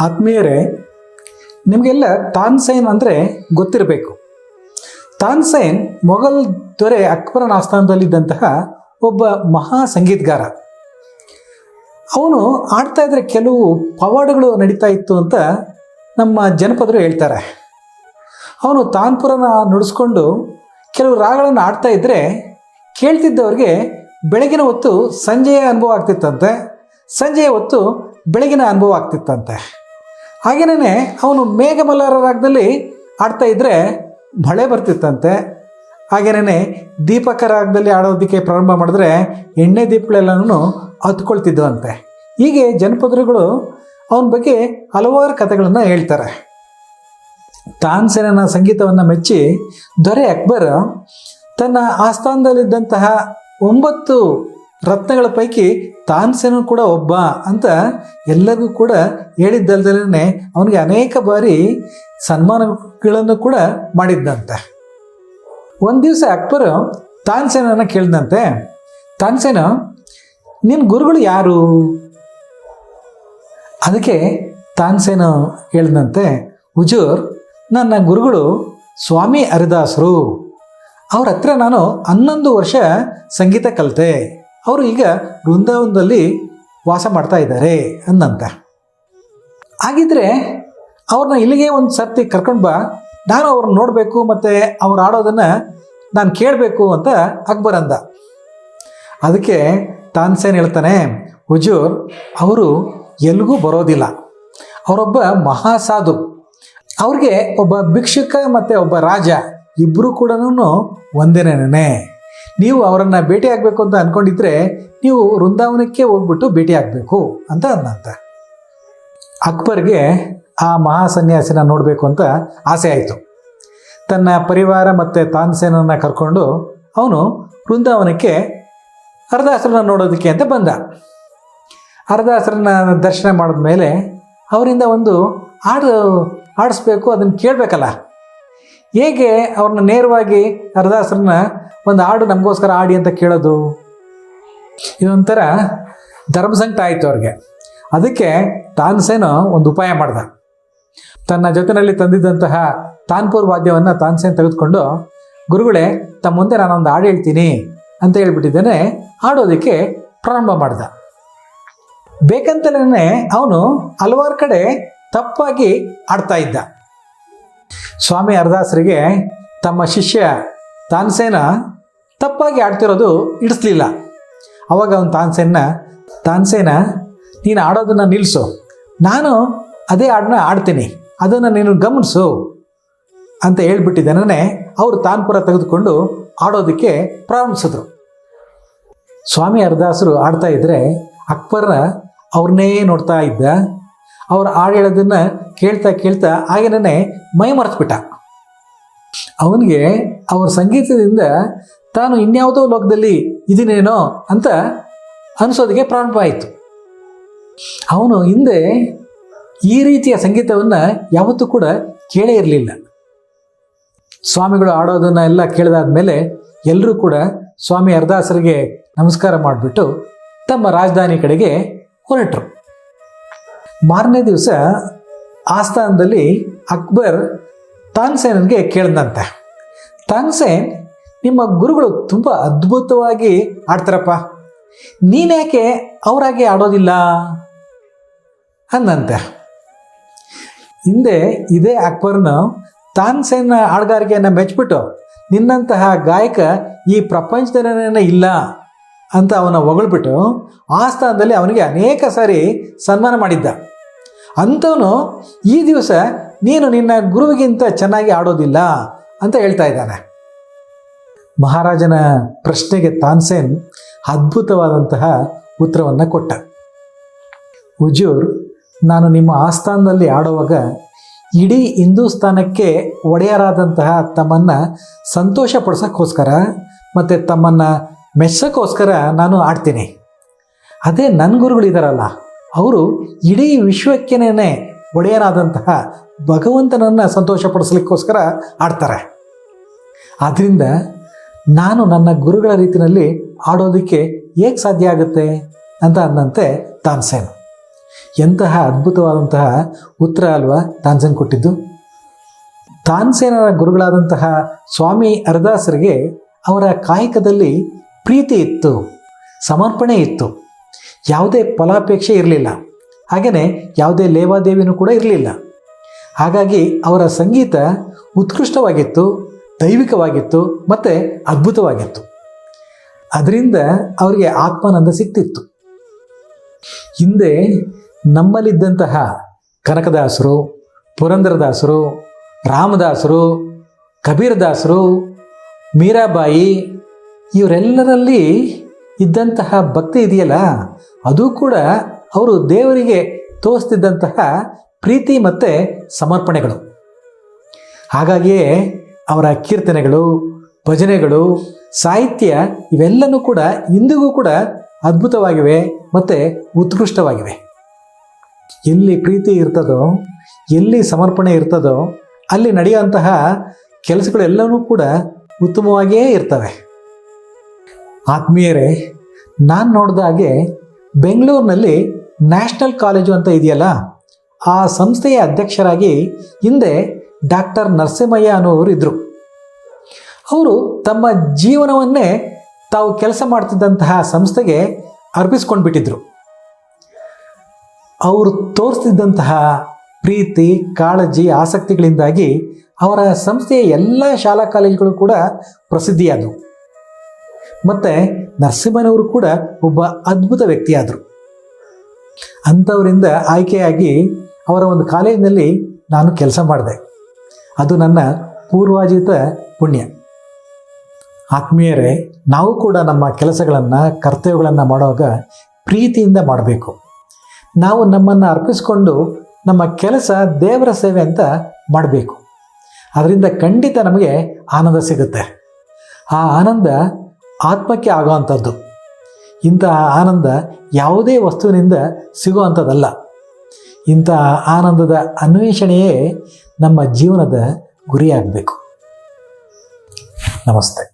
ಆತ್ಮೀಯರೇ, ನಿಮಗೆಲ್ಲ ತಾನ್ಸೈನ್ ಅಂದರೆ ಗೊತ್ತಿರಬೇಕು. ತಾನ್ಸೈನ್ ಮೊಘಲ್ ದೊರೆ ಅಕ್ಬರನ ಆಸ್ಥಾನದಲ್ಲಿದ್ದಂತಹ ಒಬ್ಬ ಮಹಾ ಸಂಗೀತಗಾರ. ಅವನು ಆಡ್ತಾ ಇದ್ರೆ ಕೆಲವು ಪವಾಡಗಳು ನಡೀತಾ ಇತ್ತು ಅಂತ ನಮ್ಮ ಜನಪದರು ಹೇಳ್ತಾರೆ. ಅವನು ತಾನ್ಪುರನ ನುಡಿಸ್ಕೊಂಡು ಕೆಲವು ರಾಗಗಳನ್ನು ಆಡ್ತಾ ಇದ್ದರೆ ಕೇಳ್ತಿದ್ದವ್ರಿಗೆ ಬೆಳಗಿನ ಹೊತ್ತು ಸಂಜೆಯ ಅನುಭವ ಆಗ್ತಿತ್ತಂತೆ. ಸಂಜೆಯ ಹೊತ್ತು ಬೆಳಗಿನ ಅನುಭವ ಆಗ್ತಿತ್ತಂತೆ. ಹಾಗೇನೇ ಅವನು ಮೇಘಮಲ್ಲಾರ ರಾಗದಲ್ಲಿ ಆಡ್ತಾ ಇದ್ದರೆ ಮಳೆ ಬರ್ತಿತ್ತಂತೆ. ಹಾಗೇನೇ ದೀಪಕ ರಾಗದಲ್ಲಿ ಆಡೋದಕ್ಕೆ ಪ್ರಾರಂಭ ಮಾಡಿದ್ರೆ ಎಣ್ಣೆ ದೀಪಗಳೆಲ್ಲನೂ ಹತ್ಕೊಳ್ತಿದ್ವಂತೆ. ಹೀಗೆ ಜನಪದರುಗಳು ಅವನ ಬಗ್ಗೆ ಹಲವಾರು ಕಥೆಗಳನ್ನು ಹೇಳ್ತಾರೆ. ತಾನ್ಸೇನನ ಸಂಗೀತವನ್ನು ಮೆಚ್ಚಿ ದೊರೆ ಅಕ್ಬರ್ ತನ್ನ ಆಸ್ಥಾನದಲ್ಲಿದ್ದಂತಹ ಒಂಬತ್ತು ರತ್ನಗಳ ಪೈಕಿ ತಾನ್ಸೇನು ಕೂಡ ಒಬ್ಬ ಅಂತ ಎಲ್ಲರಿಗೂ ಕೂಡ ಹೇಳಿದ್ದಲ್ದಲೇ ಅವನಿಗೆ ಅನೇಕ ಬಾರಿ ಸನ್ಮಾನಗಳನ್ನು ಕೂಡ ಮಾಡಿದ್ದಂತೆ. ಒಂದು ದಿವಸ ಅಕ್ಬರ್ ತಾನ್ಸೇನನ್ನು ಕೇಳಿದಂತೆ, ತಾನ್ಸೇನ ನಿನ್ನ ಗುರುಗಳು ಯಾರು? ಅದಕ್ಕೆ ತಾನ್ಸೇನ ಹೇಳಿದಂತೆ, ಹುಜೂರ್, ನನ್ನ ಗುರುಗಳು ಸ್ವಾಮಿ ಹರಿದಾಸರು. ಅವ್ರ ಹತ್ರ ನಾನು ಹನ್ನೊಂದು ವರ್ಷ ಸಂಗೀತ ಕಲಿತೆ. ಅವರು ಈಗ ವೃಂದಾವನದಲ್ಲಿ ವಾಸ ಮಾಡ್ತಾ ಇದ್ದಾರೆ ಅಂದಂತೆ ಹಾಗಿದ್ರೆ ಅವ್ರನ್ನ ಇಲ್ಲಿಗೆ ಒಂದು ಸರ್ತಿ ಕರ್ಕೊಂಡು ಬಾ, ನಾನು ಅವ್ರನ್ನ ನೋಡಬೇಕು ಮತ್ತು ಅವ್ರು ಆಡೋದನ್ನು ನಾನು ಕೇಳಬೇಕು ಅಂತ ಅಕ್ಬರ್ ಅಂದ. ಅದಕ್ಕೆ ತಾನ್ಸೇನ್ ಹೇಳ್ತಾನೆ, ಹುಜೂರ್, ಅವರು ಎಲ್ಲಿಗೂ ಬರೋದಿಲ್ಲ. ಅವರೊಬ್ಬ ಮಹಾಸಾಧು. ಅವ್ರಿಗೆ ಒಬ್ಬ ಭಿಕ್ಷುಕ ಮತ್ತು ಒಬ್ಬ ರಾಜ ಇಬ್ಬರು ಕೂಡ ಒಂದೇನೇನೆ. ನೀವು ಅವರನ್ನು ಭೇಟಿ ಆಗಬೇಕು ಅಂತ ಅಂದ್ಕೊಂಡಿದ್ರೆ ನೀವು ವೃಂದಾವನಕ್ಕೆ ಹೋಗ್ಬಿಟ್ಟು ಭೇಟಿ ಆಗಬೇಕು ಅಂತ ಅಂದಂತ. ಅಕ್ಬರ್ಗೆ ಆ ಮಹಾ ಸನ್ಯಾಸಿನ ನೋಡಬೇಕು ಅಂತ ಆಸೆ ಆಯಿತು. ತನ್ನ ಪರಿವಾರ ಮತ್ತು ತಾನ್ಸೇನನ್ನು ಕರ್ಕೊಂಡು ಅವನು ವೃಂದಾವನಕ್ಕೆ ಹರದಾಸರನ್ನ ನೋಡೋದಕ್ಕೆ ಅಂತ ಬಂದ. ಹರದಾಸರನ್ನ ದರ್ಶನ ಮಾಡಿದ ಮೇಲೆ ಅವರಿಂದ ಒಂದು ಹಾಡು ಆಡಿಸ್ಬೇಕು, ಅದನ್ನು ಕೇಳಬೇಕಲ್ಲ. ಹೇಗೆ ಅವ್ರನ್ನ ನೇರವಾಗಿ ಹರದಾಸರನ್ನ ಒಂದು ಹಾಡು ನಮಗೋಸ್ಕರ ಆಡಿ ಅಂತ ಕೇಳೋದು. ಇದೊಂಥರ ಧರ್ಮಸಂಕಟ ಆಯಿತು ಅವ್ರಿಗೆ. ಅದಕ್ಕೆ ತಾನ್ಸೇನು ಒಂದು ಉಪಾಯ ಮಾಡ್ದ. ತನ್ನ ಜೊತೆಯಲ್ಲಿ ತಂದಿದ್ದಂತಹ ತಾನ್ಪುರ್ ವಾದ್ಯವನ್ನು ತಾನ್ಸೇನ್ ತೆಗೆದುಕೊಂಡು, ಗುರುಗಳೇ ತಮ್ಮ ಮುಂದೆ ನಾನು ಒಂದು ಹಾಡು ಹೇಳ್ತೀನಿ ಅಂತ ಹೇಳ್ಬಿಟ್ಟಿದ್ದೇನೆ. ಹಾಡೋದಕ್ಕೆ ಪ್ರಾರಂಭ ಮಾಡ್ದ. ಬೇಕಂತಲೇ ಅವನು ಹಲವಾರು ಕಡೆ ತಪ್ಪಾಗಿ ಆಡ್ತಾ ಇದ್ದ. ಸ್ವಾಮಿ ಅರ್ಧಾಸರಿಗೆ ತಮ್ಮ ಶಿಷ್ಯ ತಾನ್ಸೇನ ತಪ್ಪಾಗಿ ಆಡ್ತಿರೋದು ಇಡಿಸ್ಲಿಲ್ಲ ಅವಾಗ ಅವನು ತಾನ್ಸೇನ ತಾನ್ಸೇನ, ನೀನು ಆಡೋದನ್ನು ನಿಲ್ಲಿಸು ನಾನು ಅದೇ ಹಾಡನ್ನ ಆಡ್ತೀನಿ. ಅದನ್ನು ನೀನು ಗಮನಿಸು ಅಂತ ಹೇಳ್ಬಿಟ್ಟಿದ್ದಾನೆ ಅವರು ತಾನ್ಪುರ ತೆಗೆದುಕೊಂಡು ಆಡೋದಕ್ಕೆ ಪ್ರಾರಂಭಿಸಿದ್ರು. ಸ್ವಾಮಿ ಹರಿದಾಸರು ಆಡ್ತಾ ಇದ್ದರೆ ಅಕ್ಬರ ಅವ್ರನ್ನೇ ನೋಡ್ತಾ ಇದ್ದ. ಅವ್ರು ಹಾಡು ಹೇಳೋದನ್ನು ಕೇಳ್ತಾ ಕೇಳ್ತಾ ಹಾಗೇನೇ ಮೈ ಮರೆತ್ಬಿಟ್ಟ ಅವನಿಗೆ ಅವರ ಸಂಗೀತದಿಂದ ತಾನು ಇನ್ಯಾವುದೋ ಲೋಕದಲ್ಲಿ ಇದೀನೇನೋ ಅಂತ ಅನಿಸೋದಕ್ಕೆ ಪ್ರಾರಂಭ ಆಯಿತು. ಅವನು ಹಿಂದೆ ಈ ರೀತಿಯ ಸಂಗೀತವನ್ನು ಯಾವತ್ತೂ ಕೂಡ ಕೇಳೇ ಇರಲಿಲ್ಲ. ಸ್ವಾಮಿಗಳು ಆಡೋದನ್ನ ಎಲ್ಲ ಕೇಳಿದಾದ್ಮೇಲೆ ಎಲ್ಲರೂ ಕೂಡ ಸ್ವಾಮಿ ಹರದಾಸರಿಗೆ ನಮಸ್ಕಾರ ಮಾಡಿಬಿಟ್ಟು ತಮ್ಮ ರಾಜಧಾನಿ ಕಡೆಗೆ ಹೊರಟರು. ಮಾರನೇ ದಿವಸ ಆಸ್ಥಾನದಲ್ಲಿ ಅಕ್ಬರ್ ತಾನ್ಸೇನನ್ಗೆ ಕೇಳಿದಂತೆ, ತಾನ್ಸೇನ್, ನಿಮ್ಮ ಗುರುಗಳು ತುಂಬ ಅದ್ಭುತವಾಗಿ ಆಡ್ತಾರಪ್ಪ. ನೀನೇಕೆ ಅವರಾಗೆ ಆಡೋದಿಲ್ಲ? ಅಂದಂತೆ ಹಿಂದೆ ಇದೇ ಅಕ್ಬರ್ನ ತಾನ್ಸೇನ ಹಾಡುಗಾರಿಕೆಯನ್ನು ಮೆಚ್ಚಿಬಿಟ್ಟು, ನಿನ್ನಂತಹ ಗಾಯಕ ಈ ಪ್ರಪಂಚದಲ್ಲೇ ಇಲ್ಲ ಅಂತ ಅವನ ಹೊಗಳ್ಬಿಟ್ಟು, ಆ ಸ್ಥಾನದಲ್ಲಿ ಅವನಿಗೆ ಅನೇಕ ಸಾರಿ ಸನ್ಮಾನ ಮಾಡಿದ್ದ. ಅಂಥವನು ಈ ದಿವಸ ನೀನು ನಿನ್ನ ಗುರುವಿಗಿಂತ ಚೆನ್ನಾಗಿ ಆಡೋದಿಲ್ಲ ಅಂತ ಹೇಳ್ತಾ ಇದ್ದಾನೆ. ಮಹಾರಾಜನ ಪ್ರಶ್ನೆಗೆ ತಾನ್ಸೇನ್ ಅದ್ಭುತವಾದಂತಹ ಉತ್ತರವನ್ನು ಕೊಟ್ಟ. ಹುಜೂರ್ ನಾನು ನಿಮ್ಮ ಆಸ್ಥಾನದಲ್ಲಿ ಆಡುವಾಗ ಇಡೀ ಹಿಂದೂಸ್ತಾನಕ್ಕೆ ಒಡೆಯರಾದಂತಹ ತಮ್ಮನ್ನು ಸಂತೋಷಪಡಿಸೋಕ್ಕೋಸ್ಕರ ಮತ್ತು ತಮ್ಮನ್ನು ಮೆಚ್ಚೋಕ್ಕೋಸ್ಕರ ನಾನು ಆಡ್ತೀನಿ. ಅದೇ ನನ್ನ ಗುರುಗಳಿದಾರಲ್ಲ ಅವರು ಇಡೀ ವಿಶ್ವಕ್ಕೇನೆ ಒಡೆಯರಾದಂತಹ ಭಗವಂತನನ್ನು ಸಂತೋಷಪಡಿಸ್ಲಿಕ್ಕೋಸ್ಕರ ಆಡ್ತಾರೆ. ಆದ್ದರಿಂದ ನಾನು ನನ್ನ ಗುರುಗಳ ರೀತಿಯಲ್ಲಿ ಆಡೋದಕ್ಕೆ ಹೇಗೆ ಸಾಧ್ಯ ಆಗುತ್ತೆ ಅಂತ ಅಂದಂತೆ ತಾನ್ಸೇನ್ ಎಂತಹ ಅದ್ಭುತವಾದಂತಹ ಉತ್ತರ ಅಲ್ವಾ ತಾನ್ಸೇನ್ ಕೊಟ್ಟಿದ್ದು. ತಾನ್ಸೇನರ ಗುರುಗಳಾದಂತಹ ಸ್ವಾಮಿ ಅರದಾಸರಿಗೆ ಅವರ ಕಾಯಕದಲ್ಲಿ ಪ್ರೀತಿ ಇತ್ತು, ಸಮರ್ಪಣೆ ಇತ್ತು. ಯಾವುದೇ ಫಲಾಪೇಕ್ಷೆ ಇರಲಿಲ್ಲ. ಹಾಗೆಯೇ ಯಾವುದೇ ಲೇವಾದೇವಿನೂ ಕೂಡ ಇರಲಿಲ್ಲ. ಹಾಗಾಗಿ ಅವರ ಸಂಗೀತ ಉತ್ಕೃಷ್ಟವಾಗಿತ್ತು, ದೈವಿಕವಾಗಿತ್ತು ಮತ್ತು ಅದ್ಭುತವಾಗಿತ್ತು. ಅದರಿಂದ ಅವರಿಗೆ ಆತ್ಮಾನಂದ ಸಿಕ್ತಿತ್ತು. ಹಿಂದೆ ನಮ್ಮಲ್ಲಿದ್ದಂತಹ ಕನಕದಾಸರು, ಪುರಂದರದಾಸರು, ರಾಮದಾಸರು, ಕಬೀರದಾಸರು, ಮೀರಾಬಾಯಿ, ಇವರೆಲ್ಲರಲ್ಲಿ ಇದ್ದಂತಹ ಭಕ್ತಿ ಇದೆಯಲ್ಲ, ಅದು ಕೂಡ ಅವರು ದೇವರಿಗೆ ತೋರಿಸ್ತಿದ್ದಂತಹ ಪ್ರೀತಿ ಮತ್ತು ಸಮರ್ಪಣೆಗಳು. ಹಾಗಾಗಿಯೇ ಅವರ ಕೀರ್ತನೆಗಳು, ಭಜನೆಗಳು, ಸಾಹಿತ್ಯ ಇವೆಲ್ಲನೂ ಕೂಡ ಇಂದಿಗೂ ಕೂಡ ಅದ್ಭುತವಾಗಿವೆ ಮತ್ತು ಉತ್ಕೃಷ್ಟವಾಗಿವೆ. ಎಲ್ಲಿ ಪ್ರೀತಿ ಇರ್ತದೋ, ಎಲ್ಲಿ ಸಮರ್ಪಣೆ ಇರ್ತದೋ, ಅಲ್ಲಿ ನಡೆಯುವಂತಹ ಕೆಲಸಗಳೆಲ್ಲವೂ ಕೂಡ ಉತ್ತಮವಾಗಿಯೇ ಇರ್ತವೆ. ಆತ್ಮೀಯರೇ ನಾನು ನೋಡಿದ ಹಾಗೆ ಬೆಂಗಳೂರಿನಲ್ಲಿ ನ್ಯಾಷನಲ್ ಕಾಲೇಜು ಅಂತ ಇದೆಯಲ್ಲ, ಆ ಸಂಸ್ಥೆಯ ಅಧ್ಯಕ್ಷರಾಗಿ ಹಿಂದೆ ಡಾಕ್ಟರ್ ನರಸಿಂಹಯ್ಯ ಅನ್ನೋರು ಇದ್ದರು ಅವರು ತಮ್ಮ ಜೀವನವನ್ನೇ ತಾವು ಕೆಲಸ ಮಾಡ್ತಿದ್ದಂತಹ ಸಂಸ್ಥೆಗೆ ಅರ್ಪಿಸ್ಕೊಂಡು ಬಿಟ್ಟಿದ್ರು ಅವರು ತೋರಿಸ್ತಿದ್ದಂತಹ ಪ್ರೀತಿ, ಕಾಳಜಿ, ಆಸಕ್ತಿಗಳಿಂದಾಗಿ ಅವರ ಸಂಸ್ಥೆಯ ಎಲ್ಲ ಶಾಲಾ ಕಾಲೇಜುಗಳು ಕೂಡ ಪ್ರಸಿದ್ಧಿಯಾದವು. ಮತ್ತು ನರಸಿಂಹನವರು ಕೂಡ ಒಬ್ಬ ಅದ್ಭುತ ವ್ಯಕ್ತಿಯಾದರು. ಅಂಥವರಿಂದ ಆಯ್ಕೆಯಾಗಿ ಅವರ ಒಂದು ಕಾಲೇಜಿನಲ್ಲಿ ನಾನು ಕೆಲಸ ಮಾಡಿದೆ. ಅದು ನನ್ನ ಪೂರ್ವಾಜಿತ ಪುಣ್ಯ. ಆತ್ಮೀಯರೇ, ನಾವು ಕೂಡ ನಮ್ಮ ಕೆಲಸಗಳನ್ನು, ಕರ್ತವ್ಯಗಳನ್ನು ಮಾಡುವಾಗ ಪ್ರೀತಿಯಿಂದ ಮಾಡಬೇಕು. ನಾವು ನಮ್ಮನ್ನು ಅರ್ಪಿಸಿಕೊಂಡು ನಮ್ಮ ಕೆಲಸ ದೇವರ ಸೇವೆ ಅಂತ ಮಾಡಬೇಕು. ಅದರಿಂದ ಖಂಡಿತ ನಮಗೆ ಆನಂದ ಸಿಗುತ್ತೆ. ಆ ಆನಂದ ಆತ್ಮಕ್ಕೆ ಆಗುವಂಥದ್ದು. ಇಂತಹ ಆನಂದ ಯಾವುದೇ ವಸ್ತುವಿನಿಂದ ಸಿಗುವಂಥದ್ದಲ್ಲ. ಇಂತಹ ಆನಂದದ ಅನ್ವೇಷಣೆಯೇ ನಮ್ಮ ಜೀವನದ ಗುರಿಯಾಗಬೇಕು. ನಮಸ್ತೆ.